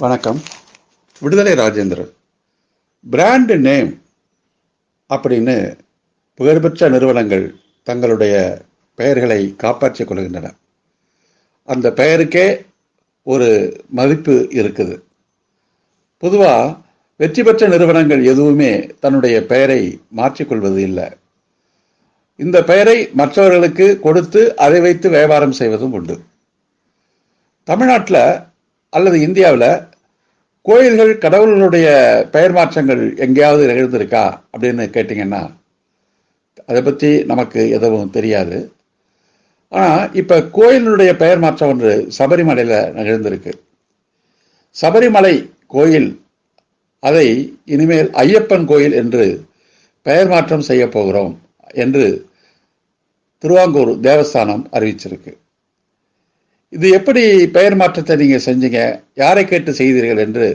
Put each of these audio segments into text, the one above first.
வணக்கம். விடுதலை Rajendran. Brand name அப்படின்னு புகழ்பெற்ற நிறுவனங்கள் தங்களுடைய பெயர்களை காப்பாற்றிக் கொள்கின்றன. அந்த பெயருக்கே ஒரு மதிப்பு இருக்குது. பொதுவாக வெற்றி பெற்ற நிறுவனங்கள் எதுவுமே தன்னுடைய பெயரை மாற்றிக்கொள்வது இல்லை. இந்த பெயரை மற்றவர்களுக்கு கொடுத்து அதை வைத்து வியாபாரம் செய்வதும் உண்டு. தமிழ்நாட்டில் அல்லது இந்தியாவில் கோயில்கள் கடவுள்களுடைய பெயர் மாற்றங்கள் எங்கேயாவது நிகழ்ந்திருக்கா அப்படின்னு கேட்டிங்கன்னா அதை பற்றி நமக்கு எதுவும் தெரியாது. ஆனால் இப்போ கோயிலினுடைய பெயர் மாற்றம் ஒன்று சபரிமலையில் நிகழ்ந்திருக்கு. சபரிமலை கோயில் அதை இனிமேல் ஐயப்பன் கோயில் என்று பெயர் மாற்றம் செய்ய போகிறோம் என்று திருவாங்கூர் தேவஸ்தானம் அறிவிச்சிருக்கு. இது எப்படி பெயர் மாற்றத்தை நீங்கள் செஞ்சீங்க? யாரை கேட்டு செய்தீர்கள் என்று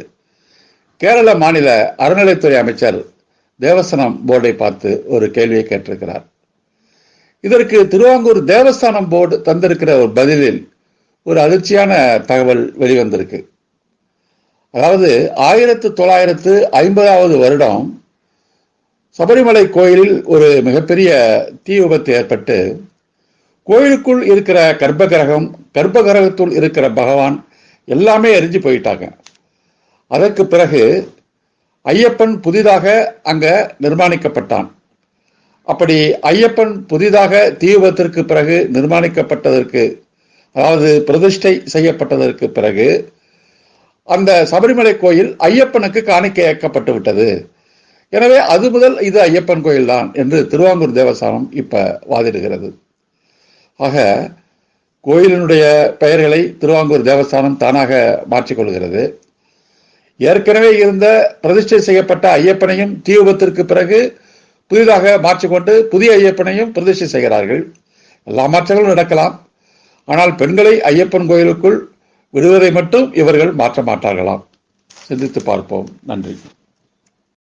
கேரள மாநில அறநிலைத்துறை அமைச்சர் தேவஸ்தானம் போர்டை பார்த்து ஒரு கேள்வியை கேட்டிருக்கிறார். இதற்கு திருவாங்கூர் தேவஸ்தானம் போர்டு தந்திருக்கிற ஒரு பதிலில் ஒரு அதிர்ச்சியான தகவல் வெளிவந்திருக்கு. அதாவது ஆயிரத்து தொள்ளாயிரத்து ஐம்பதாவது வருடம் சபரிமலை கோயிலில் ஒரு மிகப்பெரிய தீ விபத்து ஏற்பட்டு கோயிலுக்குள் இருக்கிற கர்ப்பகிரகம் கர்ப்பகரகத்துள் இருக்கிற பகவான் எல்லாமே எரிஞ்சு போயிட்டாங்க. அதற்கு பிறகு ஐயப்பன் புதிதாக அங்க நிர்மாணிக்கப்பட்டான். அப்படி ஐயப்பன் புதிதாக தீ பிறகு நிர்மாணிக்கப்பட்டதற்கு அதாவது பிரதிஷ்டை செய்யப்பட்டதற்கு பிறகு அந்த சபரிமலை கோயில் ஐயப்பனுக்கு காணிக்கையாக்கப்பட்டு விட்டது. எனவே அது முதல் இது ஐயப்பன் கோயில் தான் என்று திருவாங்கூர் தேவஸ்தானம் இப்ப வாதிடுகிறது. ஆக கோயிலினுடைய பெயர்களை திருவாங்கூர் தேவஸ்தானம் தானாக மாற்றிக்கொள்கிறது ஏற்கனவே இருந்த பிரதிஷ்டை செய்யப்பட்ட ஐயப்பனையும் தீ விபத்திற்கு பிறகு புதிதாக மாற்றிக்கொண்டு புதிய ஐயப்பனையும் பிரதிஷ்டை செய்கிறார்கள். எல்லா மாற்றங்களும் நடக்கலாம். ஆனால் பெண்களை ஐயப்பன் கோயிலுக்குள் விடுவதை மட்டும் இவர்கள் மாற்ற மாட்டார்களாம். சிந்தித்து பார்ப்போம். நன்றி.